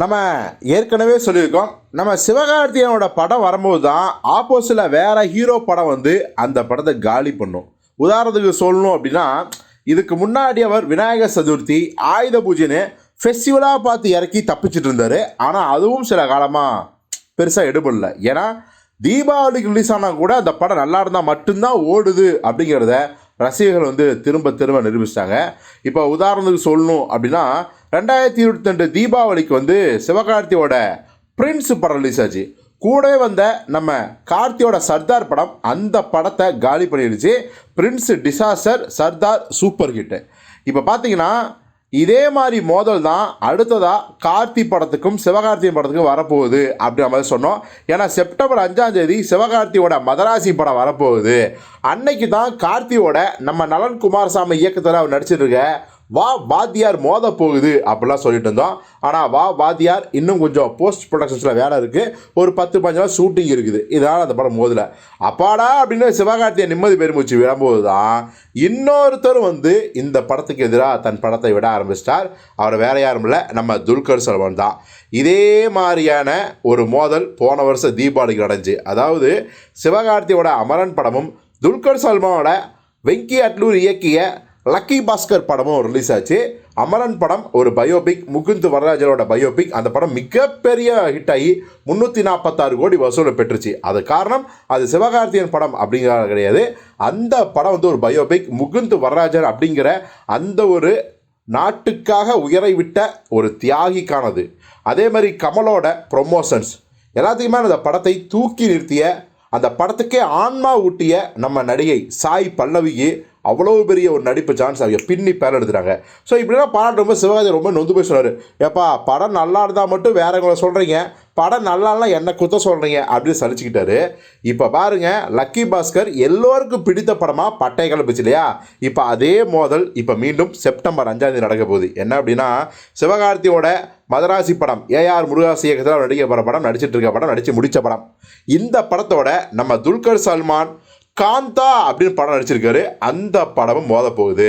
நம்ம ஏற்கனவே சொல்லியிருக்கோம் நம்ம சிவகார்த்திகேயனோட படம் வரும்போது தான் ஆப்போசிட்டில் வேறு ஹீரோ படம் வந்து அந்த படத்தை காலி பண்ணும். உதாரணத்துக்கு சொல்லணும் அப்படின்னா இதுக்கு முன்னாடி அவர் விநாயகர் சதுர்த்தி ஆயுத பூஜைன்னு ஃபெஸ்டிவலாக பார்த்து இறக்கி தப்பிச்சிட்டு இருந்தார். ஆனால் அதுவும் சில காலமாக பெருசாக எடுபடல. ஏன்னா தீபாவளிக்கு ரிலீஸ் ஆனால் கூட அந்த படம் நல்லா இருந்தால் மட்டும்தான் ஓடுது அப்படிங்கிறத ரசிகர்கள் வந்து திரும்ப திரும்ப நிரூபிச்சிட்டாங்க. இப்போ உதாரணத்துக்கு சொல்லணும் அப்படின்னா ரெண்டாயிரத்தி இருபத்தி ரெண்டு தீபாவளிக்கு வந்து சிவகார்த்தியோட பிரின்ஸ் படம் ரிலீஸ் ஆச்சு. கூடவே வந்த நம்ம கார்த்தியோட சர்தார் படம் அந்த படத்தை காலி பண்ணிடுச்சு. Prince disaster Sardar super hit இப்போ பார்த்தீங்கன்னா இதே மாதிரி மோதல் தான் அடுத்ததாக கார்த்தி படத்துக்கும் சிவகார்த்தியின் படத்துக்கும் வரப்போகுது அப்படின்ற மாதிரி சொன்னோம். ஏன்னா செப்டம்பர் அஞ்சாம் தேதி சிவகார்த்தியோட மதராசி படம் வரப்போகுது. அன்னைக்கு தான் கார்த்தியோட நம்ம நலன் குமாரசாமி இயக்கத்தில் அவர் நடிச்சிட்டு இருக்க வா வாத்தியார் மோத போகுது அப்படிலாம் சொல்லிட்டு இருந்தோம். ஆனால் வா வாத்தியார் இன்னும் கொஞ்சம் போஸ்ட் ப்ரொடக்ஷன்ஸில் வேலை இருக்குது ஒரு பத்து பதினஞ்சு நாள் ஷூட்டிங் இருக்குது. இதனால் அந்த படம் மோதலை. அப்பாடா அப்படின்னு சிவகார்த்தியை நிம்மதி பெருமூச்சு விடும்போது தான் இன்னொருத்தரும் வந்து இந்த படத்துக்கு எதிராக தன் படத்தை விட ஆரம்பிச்சிட்டார். அவர் வேற யாரும் இல்லை. நம்ம துல்கர் சல்மான் தான். இதே மாதிரியான ஒரு மோதல் போன வருஷம் தீபாவளிக்கு நடந்துச்சு. அதாவது சிவகார்த்தியோட அமரன் படமும் துல்கர் சல்மானோட வெங்கி அட்லூர் இயக்கிய லக்கி பாஸ்கர் படமும் ரிலீஸ் ஆச்சு. அமரன் படம் ஒரு பயோபிக் முகுந்த் வரராஜனோட பயோபிக் அந்த படம் மிகப்பெரிய ஹிட் ஆகி முந்நூற்றி நாற்பத்தாறு கோடி வசூலை பெற்றுச்சு. அது காரணம் அது சிவகார்த்தியன் படம் அப்படிங்கிறது கிடையாது. அந்த படம் வந்து ஒரு பயோபிக் முகுந்த் வரராஜன் அப்படிங்கிற அந்த ஒரு நாட்டுக்காக உயரை விட்ட ஒரு தியாகிக்கானது. அதே மாதிரி கமலோட ப்ரொமோஷன்ஸ் எல்லாத்தையுமே அந்த படத்தை தூக்கி நிறுத்திய அந்த படத்துக்கே ஆன்மா ஊட்டிய நம்ம நடிகை சாய் பல்லவிக்கு அவ்வளோ பெரிய ஒரு நடிப்பு சான்ஸ் அவங்க பின்னி பேர் எடுத்துறாங்க ஸோ இப்படிலாம் ரொம்ப சிவகாஜி ரொம்ப நொந்து போய் சொன்னார். ஏப்பா படம் நல்லா இருந்தால் மட்டும் வேறவங்களை சொல்கிறீங்க படம் நல்லாலாம் என்ன குத்த சொல்கிறீங்க அப்படின்னு சலிச்சுக்கிட்டாரு. இப்போ பாருங்க லக்கி பாஸ்கர் எல்லோருக்கும் பிடித்த படமாக பட்டை கிளம்பிச்சு இல்லையா? இப்போ அதே மோதல் இப்போ மீண்டும் செப்டம்பர் அஞ்சாந்தேதி நடக்க போகுது. என்ன அப்படின்னா சிவகார்த்தியோட மதராசி படம் ஏஆர் முருகாசி இயக்கத்தில் நடிக்க போகிற படம் நடிச்சிட்டு இருக்க படம் நடித்து முடித்த படம். இந்த படத்தோட நம்ம துல்கர் சல்மான் காந்தா அப்படின்னு படம் நடிச்சிருக்காரு. அந்த படமும் மோத போகுது.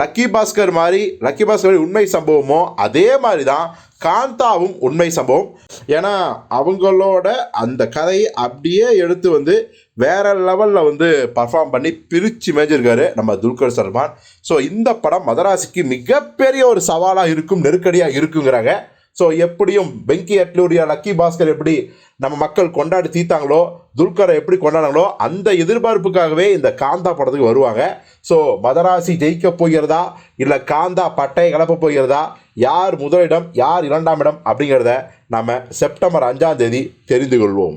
லக்கி பாஸ்கர் மாதிரி லக்கி பாஸ்கர் உண்மை சம்பவமோ அதே மாதிரி தான் காந்தாவும் உண்மை சம்பவம். ஏன்னா அவங்களோட அந்த கதையை அப்படியே எடுத்து வந்து வேற லெவலில் வந்து பர்ஃபார்ம் பண்ணி பிரித்து மேஞ்சிருக்காரு நம்ம துல்கர் சல்மான். ஸோ இந்த படம் மதராசிக்கு மிகப்பெரிய ஒரு சவாலாக இருக்கும் நெருக்கடியாக இருக்குங்கிறாங்க. ஸோ எப்படியும் வெங்கி அட்லூரியா லக்கி பாஸ்கர் எப்படி நம்ம மக்கள் கொண்டாடி தீர்த்தாங்களோ துல்கரை எப்படி கொண்டாடினாங்களோ அந்த எதிர்பார்ப்புக்காகவே இந்த காந்தா படத்துக்கு வருவாங்க. ஸோ மதராசி ஜெயிக்க போகிறதா இல்லை காந்தா பட்டையை கலப்ப போகிறதா யார் முதலிடம் யார் இரண்டாம் இடம் அப்படிங்கிறத நம்ம செப்டம்பர் அஞ்சாம் தேதி தெரிந்து கொள்வோம்.